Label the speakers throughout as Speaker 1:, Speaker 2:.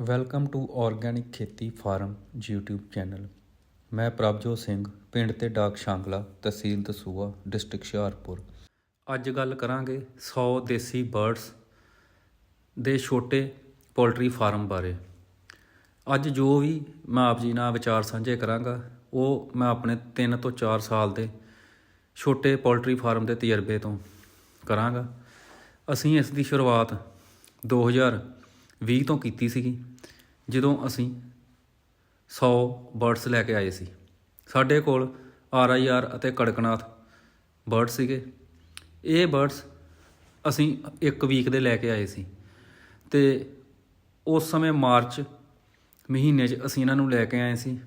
Speaker 1: Welcome to organic ਖੇਤੀ farm YouTube channel. ਮੈਂ ਪ੍ਰਭਜੋਤ ਸਿੰਘ, ਪਿੰਡ ਤੇ ਡਾਕ ਸ਼ਾਂਗਲਾ, ਤਹਿਸੀਲ ਦਸੂਆ, ਡਿਸਟ੍ਰਿਕਟ ਹੁਸ਼ਿਆਰਪੁਰ। ਅੱਜ ਗੱਲ ਕਰਾਂਗੇ 100 ਦੇਸੀ ਬਰਡਸ ਦੇ ਛੋਟੇ ਪੋਲਟਰੀ ਫਾਰਮ ਬਾਰੇ। ਅੱਜ ਜੋ ਵੀ ਮੈਂ ਆਪ ਜੀ ਨਾਲ ਵਿਚਾਰ ਸਾਂਝੇ ਕਰਾਂਗਾ, ਉਹ ਮੈਂ ਆਪਣੇ 3 ਤੋਂ 4 ਸਾਲ ਦੇ ਛੋਟੇ ਪੋਲਟਰੀ ਫਾਰਮ ਦੇ ਤਜਰਬੇ ਤੋਂ ਕਰਾਂਗਾ। ਅਸੀਂ ਇਸ ਦੀ ਸ਼ੁਰੂਆਤ 2020 ਤੋਂ ਕੀਤੀ ਸੀਗੀ, ਜਦੋਂ ਅਸੀਂ 100 ਬਰਡਸ ਲੈ ਕੇ ਆਏ ਸੀ। ਸਾਡੇ ਕੋਲ ਆਰ ਆਈ ਆਰ ਅਤੇ ਕੜਕਨਾਥ ਬਰਡ ਸੀਗੇ। ਇਹ ਬਰਡਸ ਅਸੀਂ ਇੱਕ ਵੀਕ ਦੇ ਲੈ ਕੇ ਆਏ ਸੀ ਤੇ ਉਸ ਸਮੇਂ ਮਾਰਚ ਮਹੀਨੇ 'ਚ ਅਸੀਂ ਇਹਨਾਂ ਨੂੰ ਲੈ ਕੇ ਆਏ ਸੀ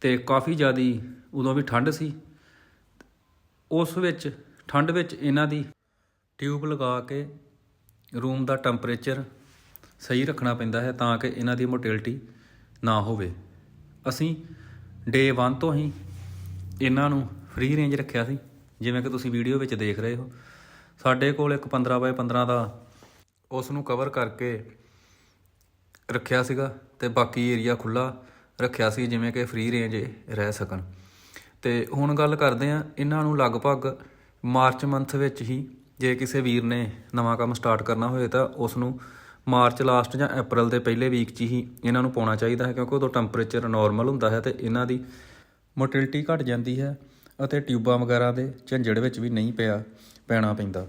Speaker 1: ਤੇ ਕਾਫੀ ਜ਼ਿਆਦੀ ਉਦੋਂ ਵੀ ਠੰਡ ਸੀ। ਉਸ ਵਿੱਚ ਠੰਡ ਵਿੱਚ ਇਹਨਾਂ ਦੀ ਟਿਊਬ ਲਗਾ ਕੇ ਰੂਮ ਦਾ ਟੈਂਪਰੇਚਰ ਸਹੀ ਰੱਖਣਾ ਪੈਂਦਾ ਹੈ ਤਾਂ ਕਿ ਇਹਨਾਂ ਦੀ ਮੋਟਿਲਿਟੀ ਨਾ ਹੋਵੇ। ਅਸੀਂ ਡੇ 1 ਤੋਂ ਹੀ ਇਹਨਾਂ ਨੂੰ ਫ੍ਰੀ ਰੇਂਜ ਰੱਖਿਆ ਸੀ। ਜਿਵੇਂ ਕਿ ਤੁਸੀਂ ਵੀਡੀਓ ਵਿੱਚ ਦੇਖ ਰਹੇ ਹੋ। ਸਾਡੇ ਕੋਲ ਇੱਕ 15 ਬਾਏ 15 ਦਾ ਉਸ ਨੂੰ ਕਵਰ ਕਰਕੇ ਰੱਖਿਆ ਸੀਗਾ ਤੇ ਬਾਕੀ ਏਰੀਆ ਖੁੱਲਾ ਰੱਖਿਆ ਸੀ ਜਿਵੇਂ ਕਿ ਫ੍ਰੀ ਰੇਂਜ ਰਹਿ ਸਕਣ। ਤੇ ਹੁਣ ਗੱਲ ਕਰਦੇ ਆ ਇਹਨਾਂ ਨੂੰ ਲਗਭਗ ਮਾਰਚ ਮੰਥ ਵਿੱਚ ਹੀ ਜੇ ਕਿਸੇ ਵੀਰ ਨੇ ਨਵਾਂ ਕੰਮ ਸਟਾਰਟ ਕਰਨਾ ਹੋਵੇ ਤਾਂ ਉਸ ਨੂੰ ਮਾਰਚ ਲਾਸਟ ਜਾਂ ਅਪ੍ਰੈਲ ਦੇ ਪਹਿਲੇ ਵੀਕ 'ਚ ਹੀ ਇਹਨਾਂ ਨੂੰ ਪਾਉਣਾ ਚਾਹੀਦਾ ਹੈ ਕਿਉਂਕਿ ਉਦੋਂ ਟੈਂਪਰੇਚਰ ਨਾਰਮਲ ਹੁੰਦਾ ਹੈ ਤੇ ਇਹਨਾਂ ਦੀ ਮੋਟਿਲਿਟੀ ਘਟ ਜਾਂਦੀ ਹੈ ਅਤੇ ਟਿਊਬਾਂ ਵਗੈਰਾ ਦੇ ਝੰਜੜ ਵਿੱਚ ਵੀ ਨਹੀਂ ਪਿਆ, ਪੈਣਾ ਪੈਂਦਾ।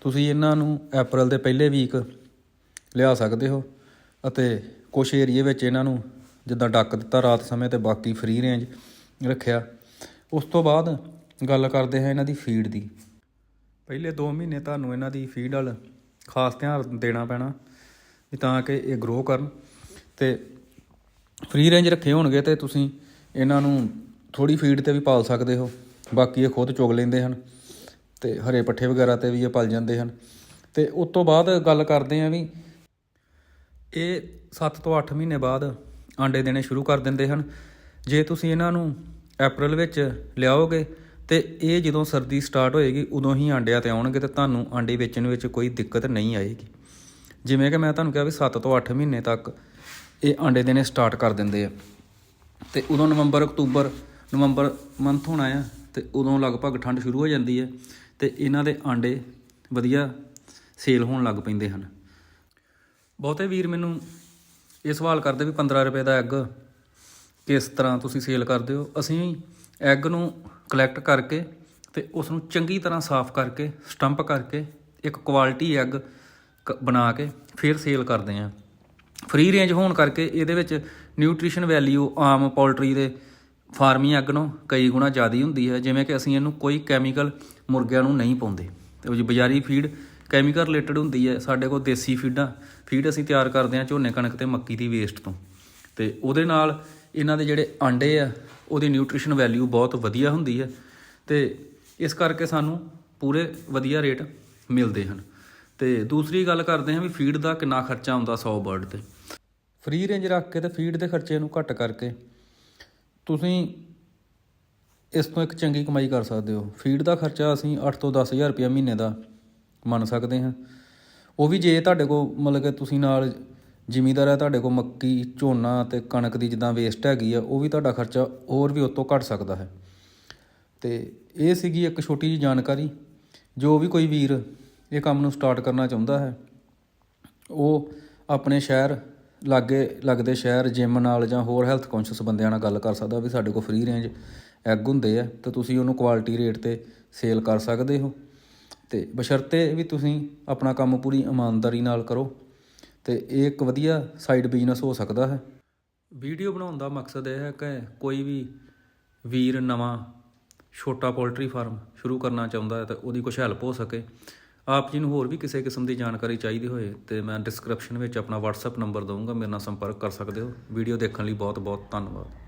Speaker 1: ਤੁਸੀਂ ਇਹਨਾਂ ਨੂੰ ਅਪ੍ਰੈਲ ਦੇ ਪਹਿਲੇ ਵੀਕ ਲਿਆ ਸਕਦੇ ਹੋ ਅਤੇ ਕੁਝ ਏਰੀਏ ਵਿੱਚ ਇਹਨਾਂ ਨੂੰ ਜਿੱਦਾਂ ਡੱਕ ਦਿੱਤਾ ਰਾਤ ਸਮੇਂ ਤੇ ਬਾਕੀ ਫ੍ਰੀ ਰੇਂਜ ਰੱਖਿਆ। ਉਸ ਤੋਂ ਬਾਅਦ ਗੱਲ ਕਰਦੇ ਹਾਂ ਇਹਨਾਂ ਦੀ ਫੀਡ ਦੀ। ਪਹਿਲੇ 2 ਮਹੀਨੇ ਤੁਹਾਨੂੰ ਇਹਨਾਂ ਦੀ ਫੀਡ ਵਾਲ ਖਾਸ ਧਿਆਨ ਦੇਣਾ ਪੈਣਾ। ਵੀ ਤਾਂ ਕਿ ਇਹ ਗਰੋ ਕਰਨ ਤੇ ਫ੍ਰੀ ਰੇਂਜ ਰੱਖੇ ਹੋਣਗੇ ਤੇ ਤੁਸੀਂ ਇਹਨਾਂ ਨੂੰ ਥੋੜੀ ਫੀਡ ਤੇ ਵੀ ਪਾਲ ਸਕਦੇ ਹੋ। ਬਾਕੀ ਇਹ ਖੁਦ ਚੁਗ ਲੈਂਦੇ ਹਨ ਤੇ ਹਰੇ ਪੱਠੇ ਵਗੈਰਾ ਤੇ ਵੀ ਇਹ ਪਲ ਜਾਂਦੇ ਹਨ। ਤੇ ਉਸ ਤੋਂ ਬਾਅਦ ਗੱਲ ਕਰਦੇ ਆਂ ਵੀ ਇਹ 7 ਤੋਂ 8 ਮਹੀਨੇ ਬਾਅਦ ਆਂਡੇ ਦੇਣੇ ਸ਼ੁਰੂ ਕਰ ਦਿੰਦੇ ਹਨ। ਜੇ ਤੁਸੀਂ ਇਹਨਾਂ ਨੂੰ ਅਪ੍ਰੈਲ ਵਿੱਚ ਲਿਆਓਗੇ ਤੇ ਇਹ ਜਦੋਂ ਸਰਦੀ ਸਟਾਰਟ ਹੋਏਗੀ, ਉਦੋਂ ਹੀ ਆਂਡਿਆਂ ਤੇ ਆਉਣਗੇ ਤੇ ਤੁਹਾਨੂੰ ਆਂਡੇ ਵੇਚਣ ਵਿੱਚ ਕੋਈ ਦਿੱਕਤ ਨਹੀਂ ਆਏਗੀ। ਜਿਵੇਂ ਕਿ ਮੈਂ ਤੁਹਾਨੂੰ ਕਿਹਾ ਵੀ 7 ਤੋਂ 8 ਮਹੀਨੇ ਤੱਕ ਇਹ ਆਂਡੇ ਦੇਣੇ ਸਟਾਰਟ ਕਰ ਦਿੰਦੇ ਆ। ਤੇ ਉਦੋਂ ਨਵੰਬਰ, ਅਕਤੂਬਰ, ਨਵੰਬਰ ਮੰਥ ਹੋਣਾ ਆ ਤੇ ਉਦੋਂ ਲਗਭਗ ਠੰਡ ਸ਼ੁਰੂ ਹੋ ਜਾਂਦੀ ਹੈ ਤੇ ਇਹਨਾਂ ਦੇ ਆਂਡੇ ਵਧੀਆ ਸੇਲ ਹੋਣ ਲੱਗ ਪੈਂਦੇ ਹਨ। ਬਹੁਤੇ ਵੀਰ ਮੈਨੂੰ ਇਹ ਸਵਾਲ ਕਰਦੇ ਵੀ 15 ਰੁਪਏ ਦਾ ਐਗ ਕਿਸ ਤਰ੍ਹਾਂ ਤੁਸੀਂ ਸੇਲ ਕਰਦੇ ਹੋ? ਅਸੀਂ ਐਗ ਨੂੰ ਕਲੈਕਟ ਕਰਕੇ ਤੇ ਉਸ ਨੂੰ ਚੰਗੀ ਤਰ੍ਹਾਂ ਸਾਫ਼ ਕਰਕੇ ਸਟੰਪ ਕਰਕੇ ਇੱਕ ਕੁਆਲਿਟੀ ਐਗ ਬਣਾ ਕੇ ਫਿਰ ਸੇਲ ਕਰਦੇ ਹਾਂ ਫ੍ਰੀ ਰੇਂਜ ਹੋਣ ਕਰਕੇ ਇਹਦੇ ਵਿੱਚ ਨਿਊਟ੍ਰੀਸ਼ਨ ਵੈਲਿਊ ਆਮ ਪੋਲਟਰੀ ਦੇ ਫਾਰਮੀ ਅੱਗ ਨੂੰ ਕਈ ਗੁਣਾ ਜ਼ਿਆਦਾ ਹੁੰਦੀ ਹੈ, ਜਿਵੇਂ ਕਿ ਅਸੀਂ ਇਹਨੂੰ ਕੋਈ ਕੈਮੀਕਲ ਮੁਰਗਿਆਂ ਨੂੰ ਨਹੀਂ ਪਾਉਂਦੇ। ਤੇ ਬਜ਼ਾਰੀ ਫੀਡ ਕੈਮੀਕਲ ਰਿਲੇਟਡ ਹੁੰਦੀ ਹੈ, ਸਾਡੇ ਕੋਲ ਦੇਸੀ ਫੀਡਾਂ, ਫੀਡ ਅਸੀਂ ਤਿਆਰ ਕਰਦੇ ਹਾਂ ਝੋਨੇ ਕਣਕ ਤੇ ਮੱਕੀ ਦੀ ਵੇਸਟ ਤੋਂ। ਤੇ ਉਹਦੇ ਨਾਲ ਇਹਨਾਂ ਦੇ ਜਿਹੜੇ ਆਂਡੇ ਆ, ਉਹਦੀ ਨਿਊਟ੍ਰੀਸ਼ਨ ਵੈਲਿਊ ਬਹੁਤ ਵਧੀਆ ਹੁੰਦੀ ਹੈ। ਤੇ ਇਸ ਕਰਕੇ ਸਾਨੂੰ ਪੂਰੇ ਵਧੀਆ ਰੇਟ ਮਿਲਦੇ ਹਨ। ਤੇ ਦੂਸਰੀ ਗੱਲ ਕਰਦੇ ਹਾਂ ਵੀ ਫੀਡ ਦਾ ਕਿੰਨਾ ਖਰਚਾ ਆਉਂਦਾ 100 ਬਰਡ ਤੇ। ਫ੍ਰੀ ਰੇਂਜ ਰੱਖ ਕੇ ਤੇ ਫੀਡ ਦੇ ਖਰਚੇ ਨੂੰ ਘੱਟ ਕਰਕੇ ਤੁਸੀਂ ਇਸ ਤੋਂ ਇੱਕ ਚੰਗੀ ਕਮਾਈ ਕਰ ਸਕਦੇ ਹੋ। ਫੀਡ ਦਾ ਖਰਚਾ ਅਸੀਂ 8 ਤੋਂ 10000 ਰੁਪਏ ਮਹੀਨੇ ਦਾ ਮੰਨ ਸਕਦੇ ਹਾਂ। ਉਹ ਵੀ ਜੇ ਤੁਹਾਡੇ ਕੋਲ ਮਤਲਬ ਕਿ ਤੁਸੀਂ ਨਾਲ ਜ਼ਿਮੀਦਾਰ ਹੈ ਤੁਹਾਡੇ ਕੋਲ ਮੱਕੀ, ਝੋਨਾ ਤੇ ਕਣਕ ਦੀ ਜਿੱਦਾਂ ਵੇਸਟ ਹੈਗੀ ਆ, ਉਹ ਵੀ ਤੁਹਾਡਾ ਖਰਚਾ ਹੋਰ ਵੀ ਉਤੋਂ ਘਟ ਸਕਦਾ ਹੈ। ਤੇ ਇਹ ਸੀਗੀ ਇੱਕ ਛੋਟੀ ਜਿਹੀ ਜਾਣਕਾਰੀ। ਜੋ ਵੀ ਕੋਈ ਵੀਰ ਇਹ ਕੰਮ ਨੂੰ ਸਟਾਰਟ ਕਰਨਾ ਚਾਹੁੰਦਾ ਹੈ। ਉਹ ਆਪਣੇ ਸ਼ਹਿਰ ਲਾਗੇ ਲੱਗਦੇ ਸ਼ਹਿਰ ਜਿਮ ਨਾਲ ਜਾਂ ਹੋਰ ਹੈਲਥ ਕੌਨਸ਼ੀਅਸ ਬੰਦਿਆਂ ਨਾਲ ਗੱਲ ਕਰ ਸਕਦਾ ਵੀ ਸਾਡੇ ਕੋਲ ਫ੍ਰੀ ਰੇਂਜ ਐਗ ਹੁੰਦੇ ਆ, ਤਾਂ ਤੁਸੀਂ ਉਹਨੂੰ ਕੁਆਲਿਟੀ ਰੇਟ ਤੇ ਸੇਲ ਕਰ ਸਕਦੇ ਹੋ। ਤੇ ਬਸ਼ਰਤੇ ਵੀ ਤੁਸੀਂ ਆਪਣਾ ਕੰਮ ਪੂਰੀ ਇਮਾਨਦਾਰੀ ਨਾਲ ਕਰੋ ਤੇ ਇਹ ਇੱਕ ਵਧੀਆ ਸਾਈਡ ਬਿਜ਼ਨਸ ਹੋ ਸਕਦਾ ਹੈ। ਵੀਡੀਓ ਬਣਾਉਣ ਦਾ ਮਕਸਦ ਇਹ ਹੈ ਕਿ ਕੋਈ ਵੀ ਵੀਰ ਨਵਾਂ ਛੋਟਾ ਪੋਲਟਰੀ ਫਾਰਮ ਸ਼ੁਰੂ ਕਰਨਾ ਚਾਹੁੰਦਾ ਹੈ ਤਾਂ ਉਹਦੀ ਕੁਝ ਹੈਲਪ ਹੋ ਸਕੇ। ਆਪ ਜੀ ਨੂੰ ਹੋਰ ਵੀ ਕਿਸੇ ਕਿਸਮ ਦੀ ਜਾਣਕਾਰੀ ਚਾਹੀਦੀ ਹੋਏ ਤੇ ਮੈਂ ਡਿਸਕ੍ਰਿਪਸ਼ਨ ਵਿੱਚ ਆਪਣਾ WhatsApp ਨੰਬਰ ਦਊਂਗਾ, ਮੇਰੇ ਨਾਲ ਸੰਪਰਕ ਕਰ ਸਕਦੇ ਹੋ। ਵੀਡੀਓ ਦੇਖਣ ਲਈ ਬਹੁਤ ਬਹੁਤ ਧੰਨਵਾਦ।